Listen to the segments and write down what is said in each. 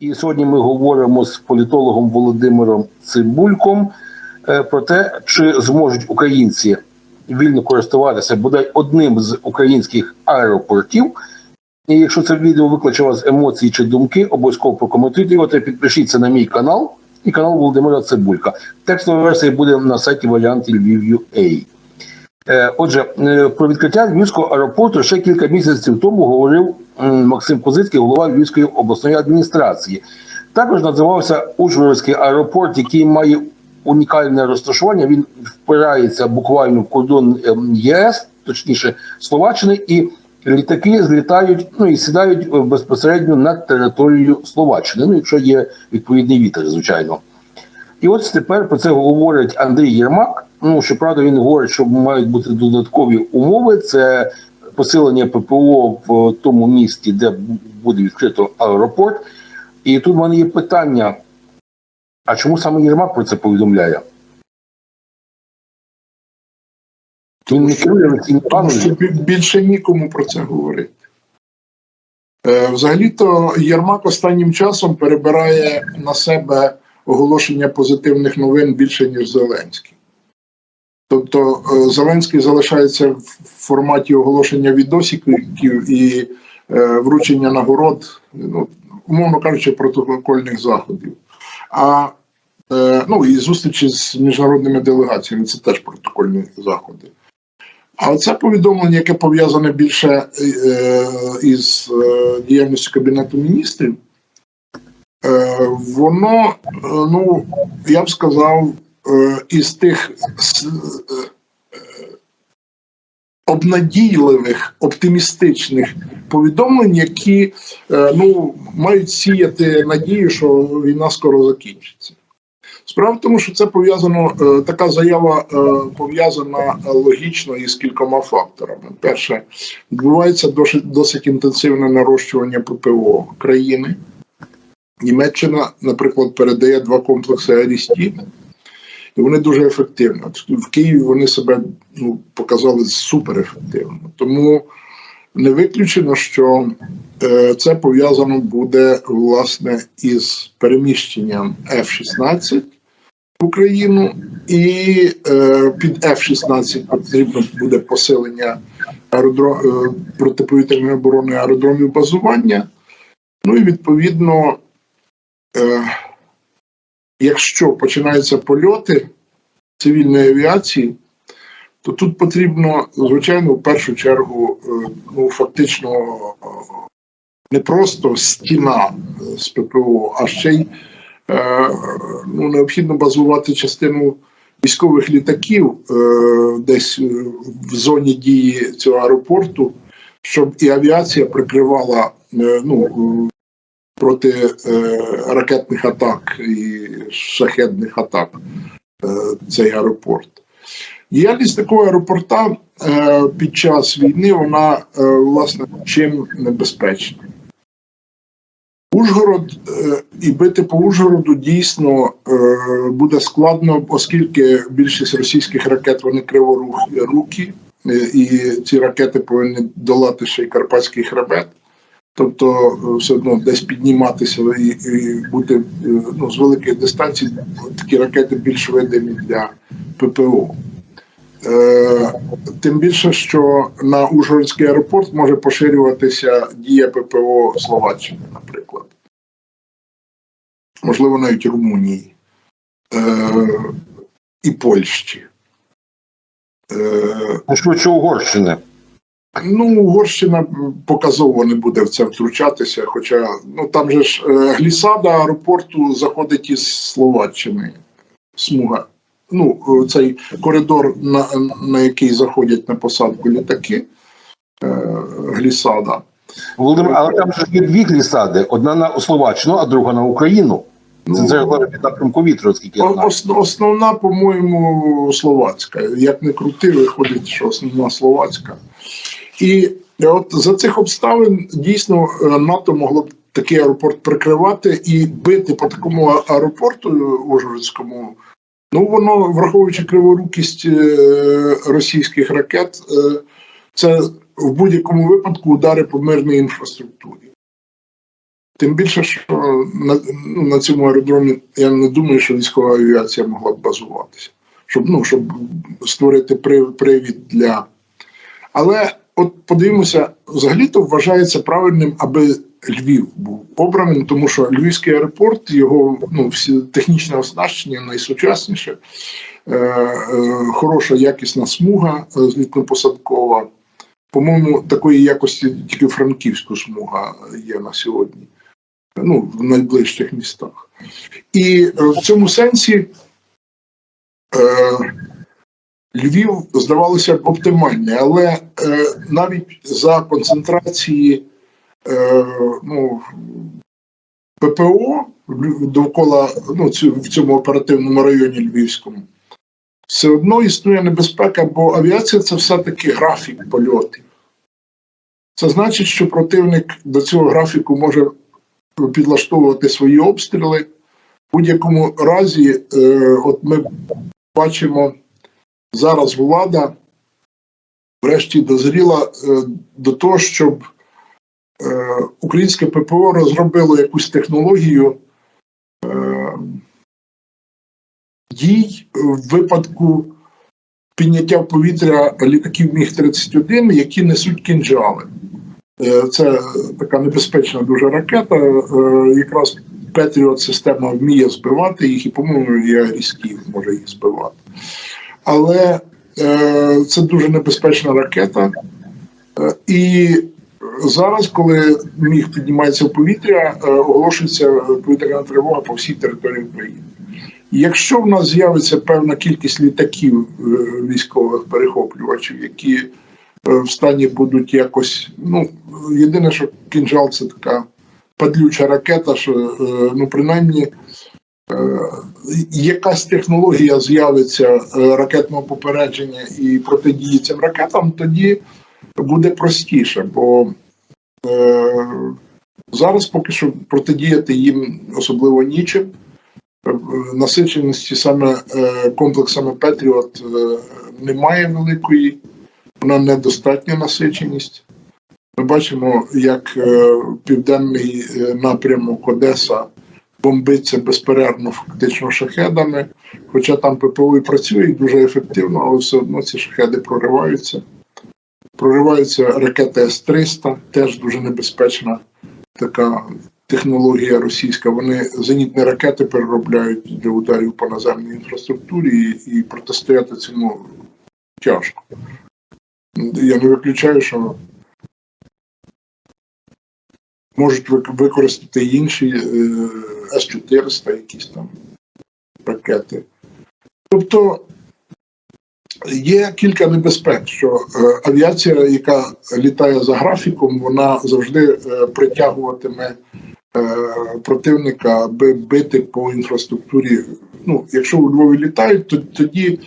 І сьогодні ми говоримо з політологом Володимиром Цибульком е, про те, чи зможуть українці вільно користуватися бодай одним з українських аеропортів. І якщо це відео викличе вас емоції чи думки, обов'язково прокоментуйте його та підпишіться на мій канал і канал Володимира Цибулька. Текстова версія буде на сайті варіанти Львів.ua. Е, Отже, е, про відкриття Львівського аеропорту ще кілька місяців тому говорив Максим Козицький, голова Львівської обласної адміністрації. Також називався Ужгородський аеропорт, який має унікальне розташування. Він впирається буквально в кордон ем, ЄС, точніше Словаччини, і літаки злітають ну і сідають е, безпосередньо на територію Словаччини. Ну, якщо є відповідний вітер, звичайно. І от тепер про це говорить Андрій Єрмак. Ну щоправда, він говорить, що мають бути додаткові умови. Це посилення ППО в тому місті, де буде відкрито аеропорт. І тут в мене є питання: а чому саме Єрмак про це повідомляє? Він не керує Тому що більше нікому про це говорити. Е, Взагалі-то Єрмак останнім часом перебирає на себе оголошення позитивних новин більше, ніж Зеленський. Тобто е, Зеленський залишається в форматі оголошення відосиків і е, вручення нагород, ну, умовно кажучи, протокольних заходів. А е, ну і зустрічі з міжнародними делегаціями це теж протокольні заходи. А це повідомлення, яке пов'язане більше із діяльністю Кабінету міністрів, воно, ну, я б сказав, із тих е, е, обнадійливих, оптимістичних повідомлень, які е, ну, мають сіяти надію, що війна скоро закінчиться. Справа в тому, що це пов'язано, е, така заява е, пов'язана е, логічно із кількома факторами. Перше, відбувається досить, досить інтенсивне нарощування ППО країни. Німеччина, наприклад, передає два комплекси Арістін, і вони дуже ефективні. В Києві вони себе ну, показали суперефективно. Тому не виключено, що е, це пов'язано буде власне із переміщенням F-16 в Україну, і е, під F-16 потрібно буде посилення аеродро... е, протиповітряної оборони аеродромів базування. Ну і відповідно, е, якщо починаються польоти цивільної авіації, то тут потрібно, звичайно, в першу чергу, е, ну фактично е, не просто стіна е, з ППО, а ще й ну, необхідно базувати частину військових літаків десь в зоні дії цього аеропорту, щоб і авіація прикривала ну, проти е, ракетних атак і шахедних атак е, цей аеропорт. Діяльність такого аеропорта е, під час війни вона власне чим небезпечна. Ужгород і бити по Ужгороду дійсно буде складно, оскільки більшість російських ракет вони криворукі, е, і ці ракети повинні долати ще й Карпатський хребет. Тобто е, все одно десь підніматися і, і бути е, ну, з великих дистанцій такі ракети більш видимі для ППО. Е, тим більше, що на Ужгородський аеропорт може поширюватися дія ППО Словаччини, наприклад. Можливо, навіть Румунії е, і Польщі. Е, швидше Угорщини. Ну, Угорщина показово не буде в це втручатися, хоча ну там же ж е, глісада аеропорту заходить із Словаччини. Смуга. Ну, е, цей коридор, на, на який заходять на посадку літаки. Е, глісада. Володимир, але там ж є дві глісади: одна на Словаччину, а друга на Україну. Це, Ну, це ж під напрямку вітру, оскільки. Основна, по-моєму, словацька. Як не крути, виходить, що основна словацька. І от за цих обставин дійсно е, НАТО могло б такий аеропорт прикривати і бити по такому аеропорту Ужгородському. Ну, воно, враховуючи криворукість е, російських ракет, е, це в будь-якому випадку удари по мирній інфраструктурі. Тим більше, що на, на цьому аеродромі я не думаю, що військова авіація могла б базуватися, щоб, ну, щоб створити привід для. Але от подивимося, взагалі-то вважається правильним, аби Львів був обраним, тому що Львівський аеропорт, його ну, всі технічне оснащення найсучасніше, е, е, хороша якісна смуга е, злітно-посадкова. По-моєму, такої якості тільки Франківську смуга є на сьогодні. Ну, в найближчих містах. І е, в цьому сенсі е, Львів здавалося б оптимальний, але е, навіть за концентрації е, ну, ППО довкола ну, цю, в цьому оперативному районі Львівському, все одно існує небезпека, бо авіація це все-таки графік польотів. Це значить, що противник до цього графіку може підлаштовувати свої обстріли. В будь-якому разі, е, от ми бачимо, зараз влада врешті дозріла е, до того, щоб е, українське ППО розробило якусь технологію е, дій в випадку підняття в повітря літаків Міг-31, які несуть кінжали. Це така небезпечна дуже ракета. Якраз Петріот система вміє збивати їх, і, по-моєму, і Арісків може їх збивати. Але е, це дуже небезпечна ракета. Е, і зараз, коли міг піднімається в повітря, е, оголошується повітряна тривога по всій території України. Якщо в нас з'явиться певна кількість літаків е, військових перехоплювачів, які е, в стані будуть якось. Ну, єдине, що кінжал це така падлюча ракета, що е, ну, принаймні. е, Якась технологія з'явиться е, ракетного попередження і протидії цим ракетам, тоді буде простіше, бо е, зараз поки що протидіяти їм особливо нічим. Е, Насиченості саме е, комплексами Петріот немає великої, вона недостатня насиченість. Ми бачимо, як південний напрямок Одеса бомбиться безперервно фактично шахедами, хоча там ППО і працює дуже ефективно, але все одно ці шахеди прориваються. Прориваються ракети С-300, теж дуже небезпечна така технологія російська. Вони зенітні ракети переробляють для ударів по наземній інфраструктурі і, протистояти цьому тяжко. Я не виключаю, що можуть використати інші е, С-400, якісь там ракети. Тобто є кілька небезпек, що е, авіація, яка літає за графіком, вона завжди е, притягуватиме противника, аби бити по інфраструктурі. Ну, якщо у Львові літають, то тоді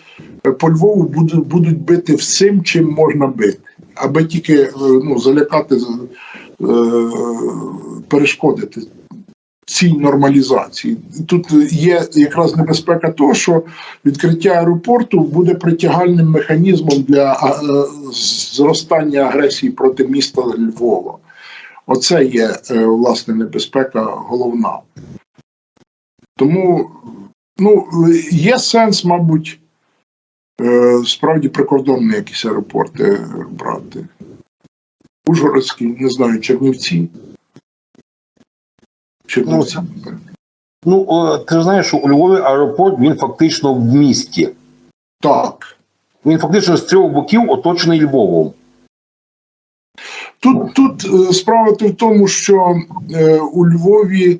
по Львову будуть, будуть бити всім, чим можна бити, аби тільки ну, залякати, перешкодити цій нормалізації. Тут є якраз небезпека того, що відкриття аеропорту буде притягальним механізмом для е, зростання агресії проти міста Львова. Оце є е, власне небезпека головна. Тому ну, є сенс, мабуть, е, справді прикордонні якісь аеропорти брати. Ужгородський, не знаю, Чернівці. Чернівці. Ну, о, ти ж знаєш, що у Львові аеропорт він фактично в місті. Так. Він фактично з трьох боків оточений Львовом. Тут, тут е, справа в тому, що е, у Львові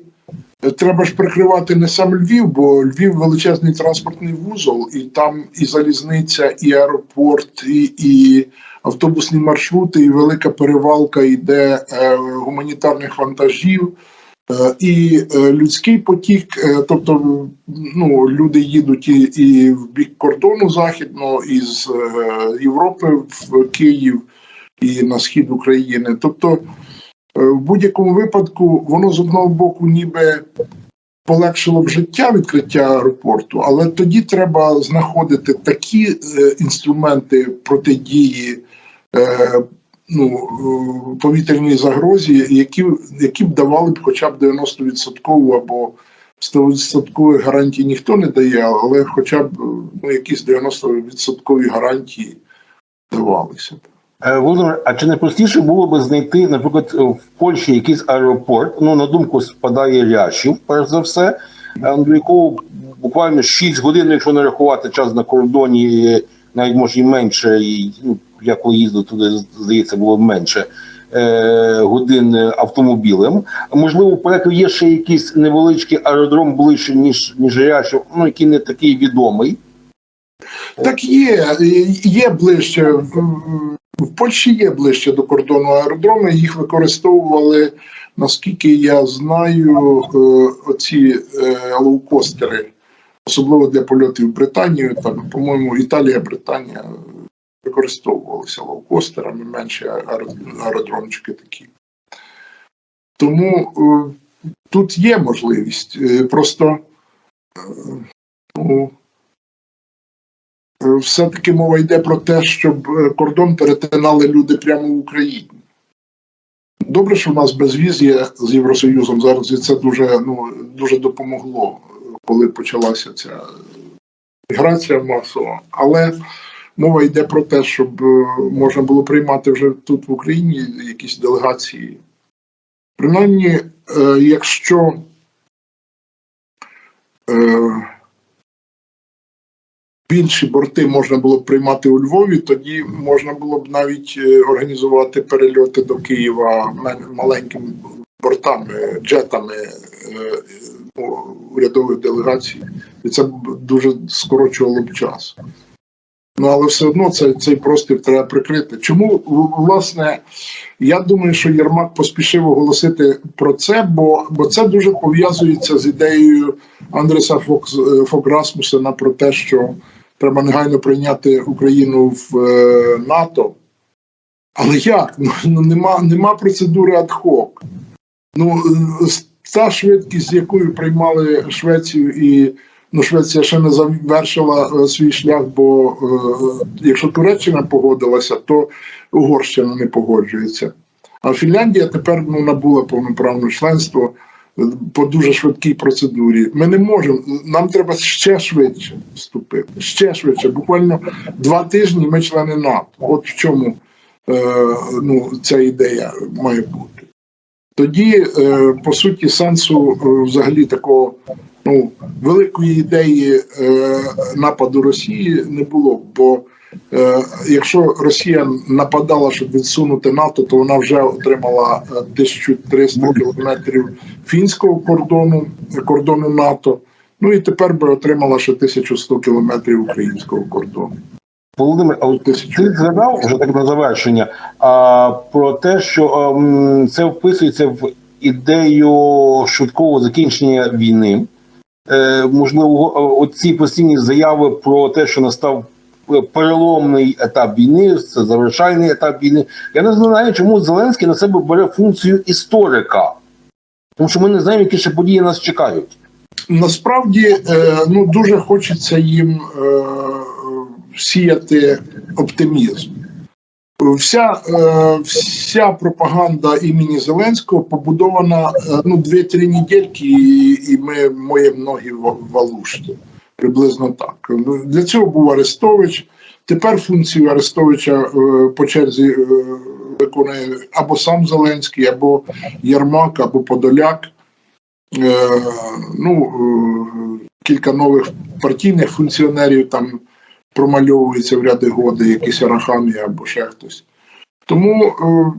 е, треба ж прикривати не сам Львів, бо Львів величезний транспортний вузол, і там і залізниця, і аеропорт, і, і автобусні маршрути, і велика перевалка йде е, гуманітарних вантажів. Е, І е, людський потік, тобто ну, люди їдуть і, і в бік кордону західного, і з Європи в Київ, і на схід України. Тобто, в будь-якому випадку, воно з одного боку, ніби полегшило б життя відкриття аеропорту, але тоді треба знаходити такі інструменти протидії. Е, ну, е, повітряній загрозі, які, які б давали б хоча б 90% або 100% гарантії ніхто не дає, але хоча б ну, якісь 90% гарантії давалися б. Е, Володимир, а чи не простіше було би знайти, наприклад, в Польщі якийсь аеропорт? Ну на думку спадає Рящів, перш за все, е, до якого буквально 6 годин, якщо не рахувати час на кордоні, е, навіть може і менше, і ну, я коли їздив туди, здається, було менше. е, Годин автомобілем. Можливо, в проекту є ще якийсь невеличкий аеродром ближче, ніж ніж Рящів, ну який не такий відомий. Так є, є ближче. В в Польщі є ближче до кордону аеродроми, їх використовували, наскільки я знаю, е, оці е, лоукостери, особливо для польотів в Британію, там, по-моєму, Італія, Британія використовувалися лоукостерами, менші аеро- аеродромчики такі. Тому е, тут є можливість. Е, Просто е, ну, Е, все-таки мова йде про те, щоб е, кордон перетинали люди прямо в Україні. Добре, що в нас безвіз є з Євросоюзом зараз, і це дуже, ну, дуже допомогло, коли почалася ця міграція масова. Але мова йде про те, щоб е, можна було приймати вже тут в Україні якісь делегації. Принаймні, е, якщо е, більші борти можна було б приймати у Львові, тоді можна було б навіть організувати перельоти до Києва маленькими бортами, джетами ну, урядових делегацій, і це дуже скорочувало б час. Ну, але все одно цей, цей простір треба прикрити. Чому власне я думаю, що Єрмак поспішив оголосити про це, бо, бо це дуже пов'язується з ідеєю Андреса Фокс, е, про те, що треба негайно прийняти Україну в е, НАТО. Але як? Ну, ну нема, нема процедури адхок. Ну, та швидкість, з якою приймали Швецію, і ну, Швеція ще не завершила е, свій шлях, бо е, якщо Туреччина погодилася, то Угорщина не погоджується. А Фінляндія тепер ну, набула повноправне членство е, по дуже швидкій процедурі. Ми не можемо, нам треба ще швидше вступити, ще швидше. Буквально два тижні ми члени НАТО. От в чому е, ну, ця ідея має бути. Тоді, е, по суті, сенсу е, взагалі такого ну, великої ідеї е, нападу Росії не було. Бо якщо Росія нападала, щоб відсунути НАТО, то вона вже отримала е, 1300 кілометрів фінського кордону, кордону НАТО. Ну і тепер би отримала ще 1100 кілометрів українського кордону. Володимир, а от Ти згадав вже так на завершення а, про те, що ем, це вписується в ідею швидкого закінчення війни. Е, можливо, оці постійні заяви про те, що настав е, переломний етап війни, це завершальний етап війни. Я не знаю, чому Зеленський на себе бере функцію історика, тому що ми не знаємо, які ще події нас чекають. Насправді е, ну дуже хочеться їм е, сіяти оптимізм. Вся, е, вся пропаганда імені Зеленського побудована е, ну, 2-3 недільки, і, ми моємо ноги в в Алушті. Приблизно так. Ну, Для цього був Арестович. Тепер функцію Арестовича е, по черзі виконує або сам Зеленський, або Єрмак, або Подоляк. Ну, кілька нових партійних функціонерів там промальовується в ряди годи, якийсь Арахамі або ще хтось. Тому е,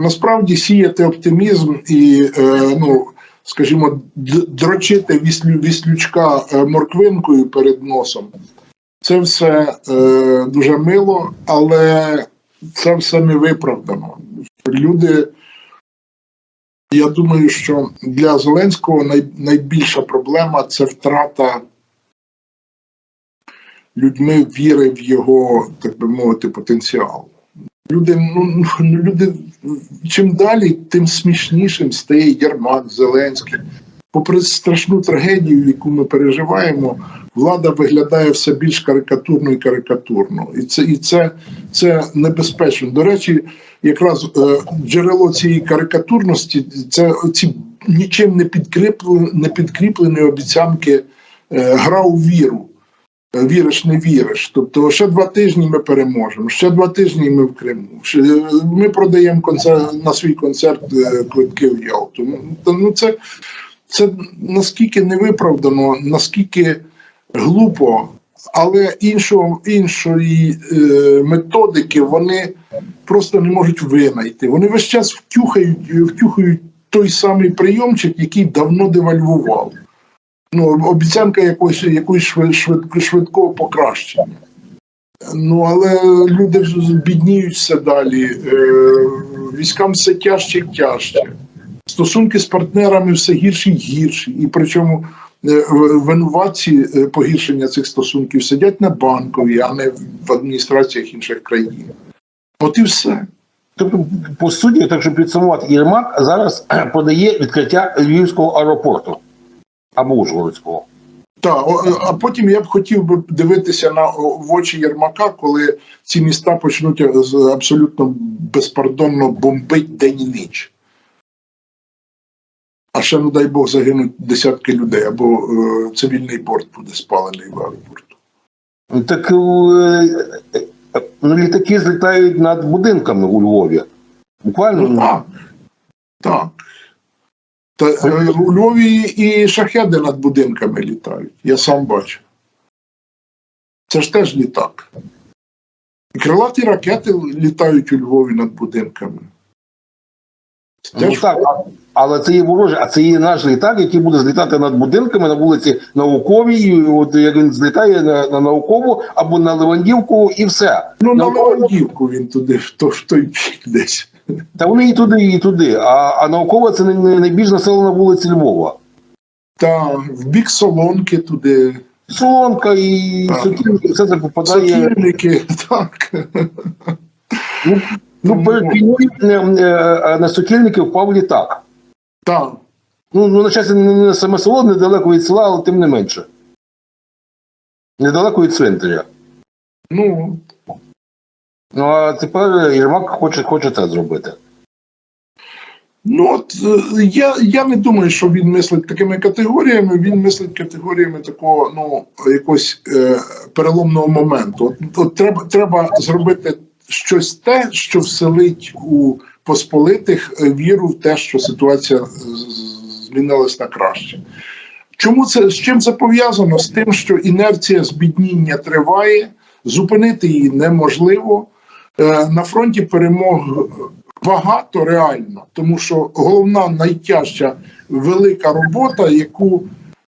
насправді сіяти оптимізм і, е, ну, скажімо, дрочити віслю, віслючка е, морквинкою перед носом. Це все е, дуже мило, але це все не виправдано. Люди. Я думаю, що для Зеленського най, найбільша проблема це втрата людьми віри в його, так би мовити, потенціал. Люди, ну, ну, люди чим далі, тим смішнішим стає Єрмак, Зеленський. Попри страшну трагедію, яку ми переживаємо, влада виглядає все більш карикатурно і карикатурно. І це, і це, це небезпечно. До речі, якраз е, джерело цієї карикатурності це ці нічим не підкріплені, не підкріплені обіцянки е, гра у віру. Е, Віриш, не віриш. Тобто ще два тижні ми переможемо, ще два тижні ми в Криму. Е, ми продаємо концерт, на свій концерт е, квитки в Ялту. Ну, Ну, це, це наскільки невиправдано, наскільки глупо, але іншого, іншої е, методики вони просто не можуть винайти. Вони весь час втюхають, втюхають той самий прийомчик, який давно девальвував. Ну, обіцянка якоїсь, якоїсь швид, швид, швидкого покращення. Ну, але люди ж бідніють все далі, е, військам все тяжче і тяжче. Стосунки з партнерами все гірші і гірші. І причому е, винуватці е, погіршення цих стосунків сидять на банковій, а не в адміністраціях інших країн. От і все. Тобто, по суті, так щоб підсумувати, Єрмак зараз подає відкриття Львівського аеропорту або Ужгородського. Так, а потім я б хотів би дивитися на в очі Єрмака, коли ці міста почнуть е, абсолютно безпардонно бомбить день і ніч. А ще, не дай Бог, загинуть десятки людей, або е, цивільний порт буде спалений в аеропорту. Так е, е, ну, літаки злітають над будинками у Львові. Буквально Ну, так. Так. Та, е, у Львові і шахеди над будинками літають. Я сам бачу. Це ж теж літак. І крилаті ракети літають у Львові над будинками. Це Ну, теж так, а- але це є вороже, а це є наш літак, який буде злітати над будинками на вулиці Науковій. і От як він злітає на, на наукову або на Левандівку, і все. Ну, на Науково- Левандівку він туди, в то- той бік десь. Та вони і туди, і туди. А, а наукова це найбільш населена вулиця Львова. Та в бік Солонки туди. Солонка і. Сокільники, все це попадає. Сокільники, так. Ну, ну перед війною е, на Сокільники впав літак. Так. Ну, ну на щастя, не не саме село, недалеко від села, але тим не менше. Недалеко від цвинтаря. Ну, Ну а тепер Єрмак хоче, хоче це зробити. Ну от е, я, я не думаю, що він мислить такими категоріями. Він мислить категоріями такого ну якогось е, переломного моменту. От, от треба, треба зробити щось те, що вселить у посполитих е, віру в те, що ситуація з- змінилась на краще. Чому це з чим це пов'язано? З тим, що інерція збідніння триває, зупинити її неможливо. Е, На фронті перемог багато реально, тому що головна найтяжча велика робота, яку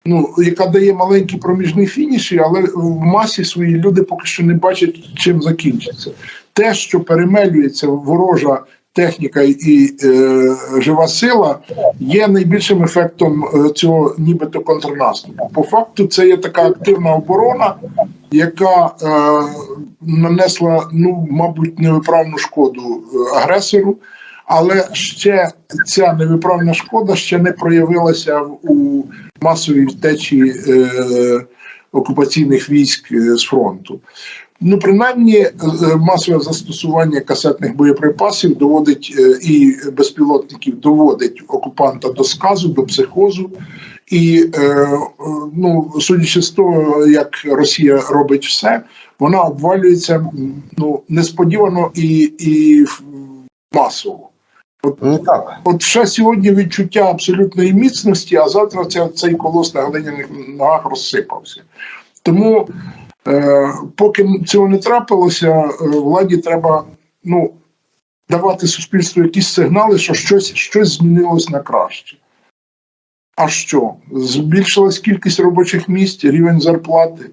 ну яка дає маленькі проміжні фініші, але в масі свої люди поки що не бачать, чим закінчиться. Те, що перемелюється ворожа техніка і е, жива сила, є найбільшим ефектом е, цього нібито контрнаступу. По факту, це є така активна оборона, яка е, нанесла, ну, мабуть, невиправну шкоду е, агресору, але ще ця невиправна шкода ще не проявилася у масовій втечі е, окупаційних військ е, з фронту. Ну, принаймні, е, масове застосування касетних боєприпасів доводить і безпілотників доводить окупанта до сказу, до психозу. І е, е, ну, судячи з того, як Росія робить все, вона обвалюється ну, несподівано і, і масово. Ну так. От ще сьогодні відчуття абсолютної міцності, а завтра ця, цей колос на глиняних ногах розсипався. Тому, е, поки цього не трапилося, е, владі треба ну, давати суспільству якісь сигнали, що щось, щось змінилось на краще. А що? Збільшилась кількість робочих місць, рівень зарплати.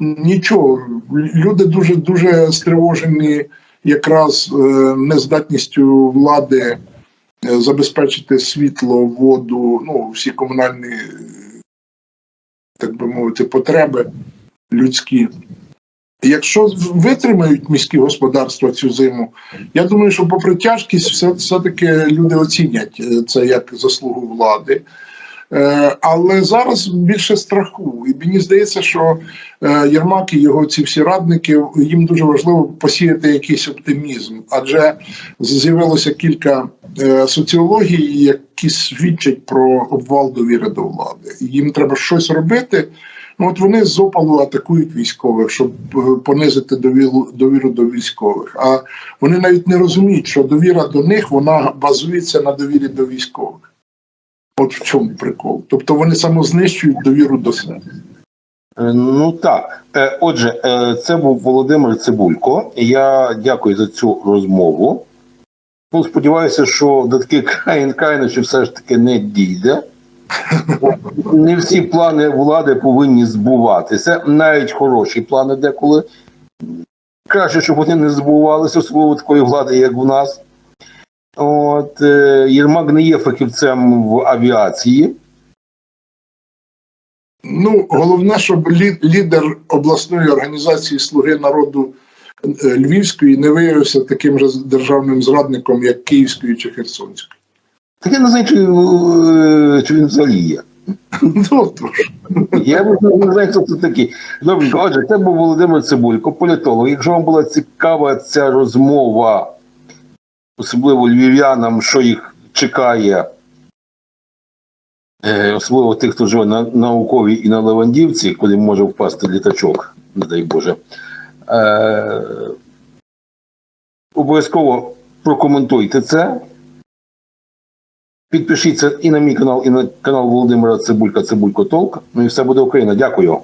Нічого. Люди дуже дуже стривожені якраз е, нездатністю влади е, забезпечити світло, воду, ну, всі комунальні, так би мовити, потреби людські. Якщо витримають міські господарства цю зиму, я думаю, що попри тяжкість, все, все-таки люди оцінять е, це як заслугу влади. Е, Але зараз більше страху. І мені здається, що е, Єрмак і його ці всі радники їм дуже важливо посіяти якийсь оптимізм, адже з'явилося кілька соціологій, які свідчать про обвал довіри до влади. Їм треба щось робити. Ну, от вони з опалу атакують військових, щоб е, понизити довіру, довіру до військових. А вони навіть не розуміють, що довіра до них вона базується на довірі до військових. От в чому прикол. Тобто вони самознищують довіру до себе. Е, Ну так. Е, Отже, це був Володимир Цибулько. Я дякую за цю розмову. Ну, сподіваюся, що до таких країн крайнощів все ж таки не дійде. Не всі плани влади повинні збуватися, навіть хороші плани деколи. Краще, щоб вони не збувалися, особливо такої влади, як в нас. От, е, Єрмак не є фахівцем в авіації. Ну, головне, щоб лі- лідер обласної організації Слуги народу е, Львівської не виявився таким же державним зрадником, як Київської чи Херсонської. Так я не знаю, чи, е, він взагалі є. Ну. Я не знаю, хто це такий. Добре, отже, це був Володимир Цибулько, політолог. Якщо вам була цікава ця розмова, особливо львів'янам, що їх чекає, е, особливо тих, хто живе на науковій і на Левандівці, куди може впасти літачок, не дай Боже. Е, обов'язково прокоментуйте це. Підпишіться і на мій канал, і на канал Володимира Цибулька Цибулько Толк. Ну і все буде Україна. Дякую.